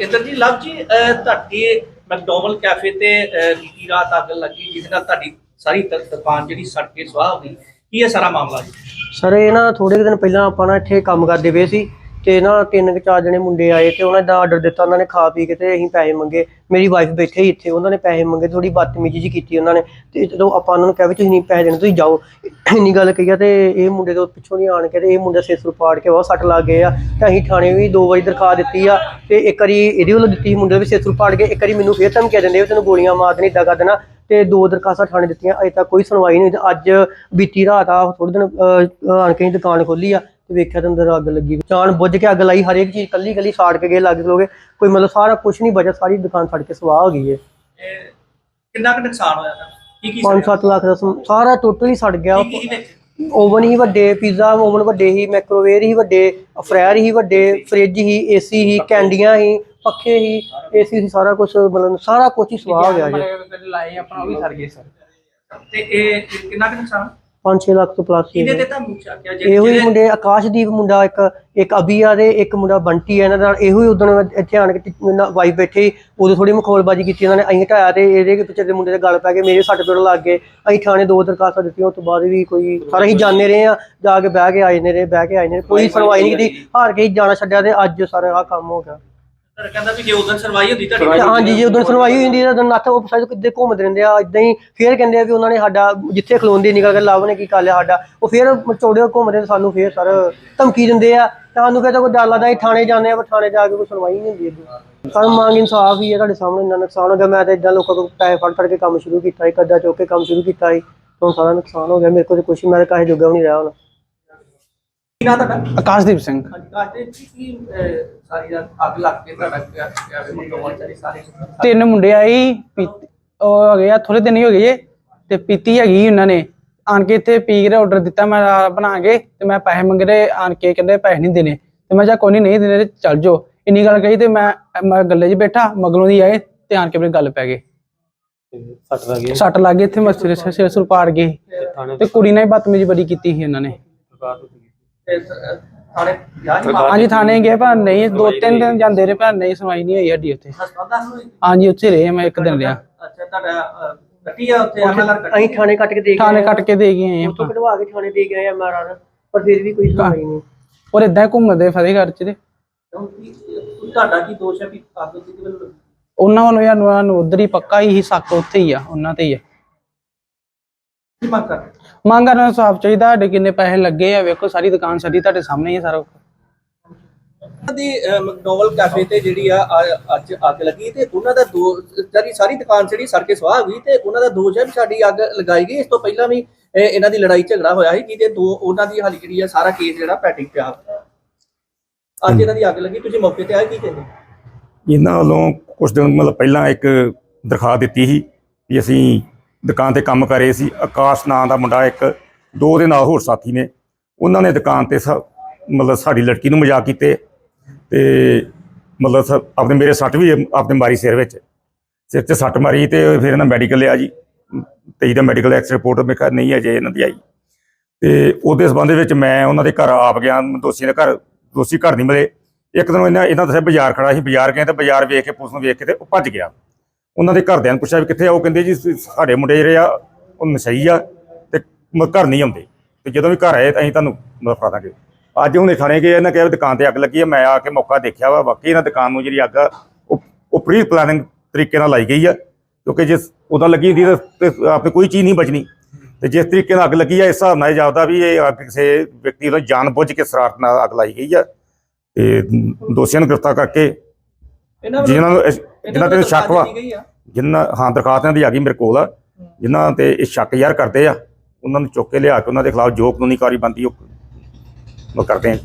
ਇੰਦਰ ਜੀ ਲਵ ਜੀ ਅਹ, ਤੁਹਾਡੇ ਮੈਕਡੋਨਲ ਕੈਫੇ ਤੇ ਅਹ, ਬੀਤੀ ਰਾਤ ਅੱਗ ਲੱਗੀ ਜਿਸ ਨਾਲ ਤੁਹਾਡੀ ਸਾਰੀ ਦੁਕਾਨ ਜਿਹੜੀ ਸੜ ਕੇ ਸਵਾਹ ਹੋ ਗਈ। ਕੀ ਇਹ ਸਾਰਾ ਮਾਮਲਾ ਜੀ? ਸਰ ਇਹ ਨਾ ਥੋੜੇ ਦਿਨ ਪਹਿਲਾਂ ਆਪਾਂ ਨਾ ਇੱਥੇ ਕੰਮ ਕਰਦੇ ਪਏ ਸੀ। ਤੇ ਨਾ ਤਿੰਨ ਕੁ ਚਾਰ ਜਣੇ ਮੁੰਡੇ ਆਏ ਤੇ ਉਹਨਾਂ ਦਾ ਆਰਡਰ ਦਿੱਤਾ ਉਹਨਾਂ ਨੇ ਖਾ ਪੀ ਕੇ ਤੇ ਅਸੀਂ ਪੈਸੇ ਮੰਗੇ। ਮੇਰੀ ਵਾਈਫ ਬੈਠੇ ਹੀ ਇੱਥੇ ਉਹਨਾਂ ਨੇ ਪੈਸੇ ਮੰਗੇ ਥੋੜੀ ਬਦਤਮੀਜ਼ੀ ਜੀ ਕੀਤੀ ਉਹਨਾਂ ਨੇ। ਤੇ ਜਦੋਂ ਆਪਾਂ ਉਹਨਾਂ ਨੂੰ ਕਿਹਾ ਵੀ ਤੁਸੀਂ ਨਹੀਂ ਪੈਸੇ ਦੇਣੇ ਤੁਸੀਂ ਜਾਓ। ਇੰਨੀ ਗੱਲ ਕਹੀ ਆ ਤੇ ਇਹ ਮੁੰਡੇ ਤੋਂ ਪਿੱਛੋਂ ਨਹੀਂ ਆਣ ਕੇ ਤੇ ਇਹ ਮੁੰਡਾ ਸਿਰ ਸੁਰ ਪਾੜ ਕੇ ਬਹੁਤ ਸੱਟ ਲੱਗ ਗਏ ਆ। ਤੇ ਅਸੀਂ ਥਾਣੇ ਵੀ ਦੋ ਵਾਰੀ ਦਰਖਾਸਤ ਦਿੱਤੀ ਆ ਤੇ ਇੱਕ ਵਾਰੀ ਇਹਦੇ ਵੱਲੋਂ ਦਿੱਤੀ ਮੁੰਡੇ ਦੇ ਵੀ ਸਿਰ ਸੁਰ ਪਾੜ ਕੇ ਇੱਕ ਵਾਰੀ ਮੈਨੂੰ ਫੇਰ ਧਮਕੀਆਂ ਦਿੰਦੇ ਵੀ ਤੈਨੂੰ ਗੋਲੀਆਂ ਮਾਰ ਦੇਣੀ ਏਦਾਂ ਕਰ ਦੇਣਾ। ਤੇ ਦੋ ਦਰਖਾਸਤਾਂ ਥਾਣੇ ਦਿੱਤੀਆਂ ਅਜੇ ਤੱਕ ਕੋਈ ਸੁਣਵਾਈ ਨਹੀਂ ਅੱਜ ਬੀਤੀ ਰਾਤ ਆ ਥੋੜੇ ਦਿਨ ਅਹ, ਆਣ ਕੇ ਅਸੀਂ ਦੁਕਾਨ ਖੋਲੀ ਆ। ਵੇਖਿਆ ਤੇ ਅੰਦਰ ਅੱਗ ਲੱਗੀ ਜਾਣ ਬੁੱਝ ਕੇ ਅੱਗ ਲਾਈ ਹਰੇਕ ਚੀਜ਼ ਕੱਲੀ ਕੱਲੀ ਸਾੜ ਕੇ ਗਏ ਲੱਗ ਲੋਗੇ ਕੋਈ ਮਤਲਬ ਸਾਰਾ ਕੁਝ ਨਹੀਂ ਬਚਿਆ ਸਾਰੀ ਦੁਕਾਨ ਸੜ ਕੇ ਸਵਾਹ ਹੋ ਗਈ ਹੈ ਕਿੰਨਾ ਕੁ ਨੁਕਸਾਨ ਹੋਇਆ ਤਾਂ? ਕੀ ਕੀ 5-7 ਲੱਖ ਦਾ ਸਮ- ਸਾਰਾ ਟੋਟਲੀ ਸੜ ਗਿਆ। ਕੀ ਕੀ ਵਿੱਚ? ਓਵਨ ਹੀ ਵੱਡੇ ਪੀਜ਼ਾ ਓਵਨ ਵੱਡੇ ਹੀ ਮਾਈਕ੍ਰੋਵੇਵ ਹੀ ਵੱਡੇ ਫਰਾਇਰ ਹੀ ਵੱਡੇ ਫ੍ਰਿਜ ਹੀ ਏਸੀ ਹੀ ਕੈਂਡੀਆਂ ਹੀ ਪੱਖੇ ਹੀ ਏਸੀ ਸੀ ਸਾਰਾ ਕੁਝ ਮਤਲਬ ਸਾਰਾ ਕੁਝ ਹੀ ਸਵਾਹ ਹੋ ਗਿਆ ਜੀ। ਲਾਏ ਆਪਣਾ ਉਹ ਵੀ ਸਰ ਗਏ ਸਰ। ਤੇ ਇਹ ਕਿੰਨਾ ਕੁ ਨੁਕਸਾਨ? 5-6 ਲੱਖ ਤੋਂ ਪਲੱਸ ਹੀ ਹੈ। ਤੇ ਤੁਹਾਨੂੰ ਚੱਕਿਆ ਇਹੋ ਹੀ ਮੁੰਡੇ ਆਕਾਸ਼ਦੀਪ ਮੁੰਡਾ ਇੱਕ ਇੱਕ ਅਬੀ ਆ ਦੇ ਇੱਕ ਮੁੰਡਾ ਬੰਟੀ ਆ ਇਹਨਾਂ ਨਾਲ ਇਹੋ ਹੀ ਉਦੋਂ ਇੱਥੇ ਆਣ ਕੇ ਵਾਈਫ ਬੈਠੇ ਉਦੋਂ ਥੋੜੀ ਮਖੌਲਬਾਜੀ ਕੀਤੀ ਇਹਨਾਂ ਨੇ ਅਸੀਂ ਹਟਾਇਆ ਤੇ ਇਹਦੇ ਪਿੱਛੇ ਦੇ ਮੁੰਡੇ ਦੇ ਗੱਲ ਪੈ ਗਏ ਮੇਰੇ ਸੱਟ ਪੇੜ ਲੱਗ ਗਏ ਅਸੀਂ ਥਾਣੇ ਦੋ ਦਰਖਾਸਤਾਂ ਦਿੱਤੀਆਂ ਉਸ ਤੋਂ ਬਾਅਦ ਵੀ ਕੋਈ ਸਾਰਾ ਹੀ ਜਾਣੇ ਰਹੇ ਆ ਜਾ ਕੇ ਬਹਿ ਕੇ ਆਏ ਨੇ ਰਹੇ ਬਹਿ ਕੇ ਆਏ ਨੇ ਕੋਈ ਸੁਣਵਾਈ ਨਹੀਂ ਕੀਤੀ ਹਾਰ ਕੇ ਹੀ ਜਾਣਾ ਛੱਡਿਆ ਤੇ ਅੱਜ ਸਾਰਾ ਆਹ ਕੰਮ ਹੋ ਗਿਆ। ਕਹਿੰਦਾ ਵੀ ਜੇ ਉਦੋਂ ਸਰਵਾਈ ਹੁੰਦੀ ਤੇ ਤੁਹਾਡੀ ਹਾਂਜੀ ਜੇ ਉਦੋਂ ਸੁਣਵਾਈ ਹੋਈ ਹੁੰਦੀ ਤਾਂ ਨੱਥ ਉਹ ਸਾਈਡ ਕਿੱਦੇ ਘੁੰਮਦੇ ਰਹਿੰਦੇ ਆ ਇਦਾਂ ਹੀ ਫੇਰ ਕਹਿੰਦੇ ਆ ਵੀ ਉਹਨਾਂ ਨੇ ਸਾਡਾ ਜਿੱਥੇ ਖਲੋਂਦੇ ਨਿਕਲ ਕੇ ਲਵ ਨੇ ਕੀ ਕਰ ਲਿਆ ਸਾਡਾ ਉਹ ਫੇਰ ਚੌੜੇ ਘੁੰਮਦੇ ਤੇ ਸਾਨੂੰ ਫੇਰ ਸਰ ਧਮਕੀ ਦਿੰਦੇ ਆ। ਤਾਂ ਸਾਨੂੰ ਫਿਰ ਤਾਂ ਕੋਈ ਡਰ ਲੱਗਦਾ ਥਾਣੇ ਜਾਂਦੇ ਆ ਪਰ ਥਾਣੇ ਜਾ ਕੇ ਕੋਈ ਸੁਣਵਾਈ ਨਹੀਂ ਹੁੰਦੀ ਸਾਨੂੰ ਮੰਗ ਇਨਸਾਫ ਹੀ ਹੈ ਤੁਹਾਡੇ ਸਾਹਮਣੇ ਇੰਨਾ ਨੁਕਸਾਨ ਹੋ ਗਿਆ ਮੈਂ ਤਾਂ ਇਦਾਂ ਲੋਕਾਂ ਕੋਲ ਪੈਸੇ ਫੜ ਫੜ ਕੇ ਕੰਮ ਸ਼ੁਰੂ ਕੀਤਾ ਸੀ ਕਰਜ਼ਾ ਚੁੱਕ ਕੇ ਕੰਮ ਸ਼ੁਰੂ ਕੀਤਾ ਸੀ ਹੁਣ ਸਾਰਾ ਨੁਕਸਾਨ ਹੋ ਗਿਆ ਮੇਰੇ ਕੋਲ ਤੇ ਕੁਛ ਮੈਂ ਤਾਂ ਕਾਹੇ ਜੋਗਾ ਵੀ ਨਹੀਂ ਰਿਹਾ ਹੁਣ। ਕੀ ਨਾਂ ਤੁਹਾਡਾ? ਆਕਾਸ਼ਦੀਪ ਸਿੰਘ। ਹਾਂਜੀ ਕਾਹਦੇ ਕੀ ਕੀ ਅਹ, ਸਾਰੀ ਰਾਤ ਅੱਗ ਲੱਗ ਕੇ ਤੁਹਾਡਾ ਕਿਆ ਕਿਆ ਵੇ ਮੈਕਡੋਨਲ ਚਾਰੀ ਸਾਰੇ ਤਿੰਨ ਮੁੰਡੇ ਆਈ ਪੀਤੀ- ਉਹ ਹੈਗੇ ਆ ਥੋੜੇ ਦਿਨ ਹੀ ਹੋ ਗਏ ਜੇ ਤੇ ਪੀਤੀ ਹੈਗੀ ਉਹਨਾਂ ਨੇ। ਆਣ ਕੇ ਇੱਥੇ ਪੀ ਕੇ ਆਰਡਰ ਦਿੱਤਾ ਮੈਂ ਬਣਾ ਕੇ ਤੇ ਮੈਂ ਪੈਸੇ ਮੰਗ ਰਹੇ ਆਣ ਕੇ ਕਹਿੰਦੇ ਪੈਸੇ ਨਹੀਂ ਦੇਣੇ। ਤੇ ਮੈਂ ਕਿਹਾ ਕੋਈ ਨਹੀਂ ਦੇਣੇ ਤੇ ਚੱਲ ਜਾਓ। ਇੰਨੀ ਗੱਲ ਕਹੀ ਤੇ ਮੈਂ ਮੈਂ ਗੱਲੇ 'ਚ ਬੈਠਾ ਮਗਲੋਂ ਦੀ ਆਏ ਤੇ ਆਣ ਕੇ ਮੇਰੇ ਗੱਲ ਪੈ ਗਏ। ਸੱਟ ਲੱਗ ਗਈ। ਸੱਟ ਲੱਗ ਗਈ ਇੱਥੇ ਮੈਂ ਸਿਰ ਸਿਰ ਸੁਰ ਪਾੜ ਗਏ। ਤੇ ਕੁੜੀ ਨਾਲ ਹੀ ਬਦਤਮੀਜ਼ੀ ਬੜੀ ਕੀਤੀ ਸੀ ਇਹਨਾਂ ਨੇ। ਤੇ ਥਾਣੇ ਹਾਂਜੀ ਥਾਣੇ ਗਏ ਪਰ ਨਹੀਂ ਦੋ ਤਿੰਨ ਦਿਨ ਜਾਂਦੇ ਰਹੇ ਪਰ ਨਹੀਂ ਸੁਣਵਾਈ ਨਹੀਂ ਹੋਈ ਸਾਡੀ ਉੱਥੇ। ਹਸਪਤਾਲ ਦਾ ਹਾਂਜੀ ਉੱਥੇ ਰਹੇ ਮੈਂ ਇੱਕ ਦਿਨ ਰਿਹਾ। ਅੱਛਾ ਤੁਹਾਡਾ ਕੱਟੀ ਆ ਉੱਥੇ ਐਮਐਲਆਰ ਕੱਟੀ ਅਸੀਂ ਥਾਣੇ ਕੱਟ ਕੇ ਦੇ ਕੇ ਥਾਣੇ ਕੱਟ ਕੇ ਦੇ ਗਏ ਉੱਥੋਂ ਕਢਵਾ ਕੇ ਥਾਣੇ ਦੇ ਗਏ ਐਮਆਰਆਰ ਪਰ ਫਿਰ ਵੀ ਕੋਈ ਸੁਣਵਾਈ ਨਹੀਂ। ਔਰ ਇਦਾਂ ਘੁੰਮਦੇ ਫਤਿਹਗੜ੍ਹ ਚ ਕੀ- ਤੁਹਾਡਾ ਕੀ ਦੋਸ਼ ਹੈ ਵੀ ਅੱਗ ਕਿਹਦੇ ਵੱਲੋਂ? ਲੱਗੀ? ਉਹਨਾਂ ਵੱਲੋਂ ਯਾਰ ਨੂੰ- ਨੂੰ ਉਧਰ ਹੀ ਪੱਕਾ ਹੀ ਸ਼ੱਕ ਉੱਥੇ ਹੀ ਆ ਉਹਨਾਂ ਤੇ ਹੀ ਆ। ਕੀ ਮੰਗ ਕਰ ਮੰਗ ਕਰਨ ਨੂੰ ਸਾਫ਼ ਚਾਹੀਦਾ ਸਾਡੇ ਕਿੰਨੇ ਪੈਸੇ ਲੱਗੇ ਆ ਵੇਖੋ ਸਾਰੀ ਦੁਕਾਨ ਸਾਡੀ ਤੁਹਾਡੇ ਸਾਹਮਣੇ ਹੀ ਆ ਸਾਰਾ। ਉਹਨਾਂ ਦੀ ਅਹ, ਮੈਕਡੋਨਲ ਕੈਫੇ ਤੇ ਜਿਹੜੀ ਆ ਆ- ਅੱਜ ਅੱਗ ਲੱਗੀ ਤੇ ਉਹਨਾਂ ਦਾ ਦੋ ਸਾਰੀ ਸਾਰੀ ਦੁਕਾਨ ਜਿਹੜੀ ਸੜ ਕੇ ਸੁਆਹ ਹੋ ਗਈ ਤੇ ਉਹਨਾਂ ਦਾ ਦੋਸ਼ ਹੈ ਵੀ ਸਾਡੀ ਅੱਗ ਲਗਾਈ ਗਈ। ਇਸ ਤੋਂ ਪਹਿਲਾਂ ਵੀ ਇਹ- ਇਹਨਾਂ ਦੀ ਲੜਾਈ ਝਗੜਾ ਹੋਇਆ ਸੀ ਜਿਹਦੇ ਦੋ ਉਹਨਾਂ ਦੀ ਹਾਲੀ ਜਿਹੜੀ ਆ ਸਾਰਾ ਕੇਸ ਜਿਹੜਾ ਪੈਟਿੰਗ ਪਿਆ। ਅੱਜ ਇਹਨਾਂ ਦੀ ਅੱਗ ਲੱਗੀ ਤੁਸੀਂ ਮੌਕੇ ਤੇ ਆਏ ਕੀ ਕਹਿੰਦੇ? ਇਹਨਾਂ ਵੱਲੋਂ ਕੁਝ ਦਿਨ ਮਤਲਬ ਪਹਿਲਾਂ ਇੱਕ ਦਰਖਾਸਤ ਦਿੱਤੀ ਸੀ ਵੀ ਅਸੀਂ ਦੁਕਾਨ ਤੇ ਕੰਮ ਕਰ ਰਹੇ ਸੀ। ਆਕਾਸ਼ ਨਾਂ ਦਾ ਮੁੰਡਾ ਇੱਕ, ਦੋ ਦੇ ਨਾਲ ਹੋਰ ਸਾਥੀ ਨੇ। ਉਹਨਾਂ ਨੇ ਦੁਕਾਨ ਤੇ ਸਾ- ਮਤਲਬ ਸਾਡੀ ਲੜਕੀ ਨੂੰ ਮਜ਼ਾਕ ਕੀਤੇ ਤੇ ਮਤਲਬ ਸ- ਆਪਣੇ ਮੇਰੇ ਸੱਟ ਵੀ ਆਪਣੇ ਮਾਰੀ ਸਿਰ ਵਿੱਚ। ਸਿਰ 'ਚ ਸੱਟ ਮਾਰੀ ਤੇ ਫਿਰ ਇਹਨਾਂ ਮੈਡੀਕਲ ਲਿਆ ਜੀ। ਤੇ ਦਾ ਮੈਡੀਕਲ ਐਕਸ ਰਿਪੋਰਟ ਮੇਰੇ ਖਿਆਲ ਨਹੀਂ ਅਜੇ ਇਹਨਾਂ ਦੀ ਆਈ। ਤੇ ਉਹਦੇ ਸਬੰਧ ਵਿੱਚ ਮੈਂ ਉਹਨਾਂ ਦੇ ਘਰ ਆਪ ਗਿਆ। ਦੋਸ਼ੀਆਂ ਦੇ ਘਰ ਦੋਸ਼ੀ ਘਰ ਨਹੀਂ ਮਿਲੇ। ਇੱਕ ਦਿਨ ਇਹਨਾਂ ਇਹਨਾਂ ਦੱਸਿਆ ਬਾਜ਼ਾਰ ਖੜਾ ਸੀ। ਬਾਜ਼ਾਰ ਗਏ ਤੇ ਬਾਜ਼ਾਰ ਵੇਖ ਕੇ ਪੁਲਿਸ ਨੂੰ ਵੇਖ ਕੇ ਤੇ ਉਹ ਭੱਜ ਗਿਆ। ਉਹਨਾਂ ਦੇ ਘਰਦਿਆਂ ਨੂੰ ਪੁੱਛਿਆ ਵੀ ਕਿੱਥੇ ਆ ਉਹ ਕਹਿੰਦੇ ਜੀ ਸਾਡੇ ਮੁੰਡੇ ਜਿਹੜੇ ਆ ਉਹ ਨਸ਼ਈ ਆ ਤੇ ਮ- ਘਰ ਨਹੀਂ ਆਉਂਦੇ। ਤੇ ਜਦੋਂ ਵੀ ਘਰ ਆਏ ਤਾਂ ਅਸੀਂ ਤੁਹਾਨੂੰ ਮਦਦ ਦਾਂਗੇ। ਅੱਜ ਹੁਣੇ ਥਾਣੇ ਗਏ ਇਹਨਾਂ ਕਿਹਾ ਵੀ ਦੁਕਾਨ ਤੇ ਅੱਗ ਲੱਗੀ ਆ ਮੈਂ ਆ ਕੇ ਮੌਕਾ ਦੇਖਿਆ ਵਾ ਵਾਕਈ ਇਹਨਾਂ ਦੁਕਾਨ ਨੂੰ ਜਿਹੜੀ ਅੱਗ ਆ ਉਹ ਉਹ ਪ੍ਰੀ ਪਲਾਨਿੰਗ ਤਰੀਕੇ ਨਾਲ ਲਾਈ ਗਈ ਆ ਕਿਉਂਕਿ ਜੇ ਉਦੋਂ ਲੱਗੀ ਹੁੰਦੀ ਤਾਂ ਤੇ ਆਪੇ ਕੋਈ ਚੀਜ਼ ਨਹੀਂ ਬਚਣੀ। ਤੇ ਜਿਸ ਤਰੀਕੇ ਨਾਲ ਅੱਗ ਲੱਗੀ ਆ ਇਸ ਹਿਸਾਬ ਨਾਲ ਇਹ ਜਾਪਦਾ ਵੀ ਇਹ ਅੱਗ ਕਿਸੇ ਵਿਅਕਤੀ ਵੱਲੋਂ ਜਾਣ ਬੁੱਝ ਕੇ ਸਰਾਰਤ ਨਾਲ ਅੱਗ ਲਾਈ ਗਈ ਆ। ਤੇ ਦੋਸ਼ੀਆਂ ਨੂੰ ਗ੍ਰਿਫਤਾਰ ਕਰਕੇ ਇਹਨਾਂ ਜਿਨ੍ਹਾਂ ਨੂੰ ਇਸ- ਜਿਨ੍ਹਾਂ ਤੇ ਸ਼ੱਕ ਵਾ। ਦਿੱਤੀ ਗਈ ਆ। ਜਿਨ੍ਹਾਂ ਹਾਂ, ਦਰਖਾਸਤਾਂ ਦੀ ਆ ਗਈ ਮੇਰੇ ਕੋਲ ਆ ਜਿਨ੍ਹਾਂ ਤੇ ਇਹ ਸ਼ੱਕ ਯਾਰ ਕਰਦੇ ਆ, ਉਹਨਾਂ ਨੂੰ ਚੁੱਕ ਕੇ ਲਿਆ ਕੇ ਉਹਨਾਂ ਦੇ ਖਿਲਾਫ ਜੋ ਕਾਨੂੰਨੀ ਕਾਰਵਾਈ ਬਣਦੀ ਉਹ ਉਹ ਕਰਦੇ ਆ।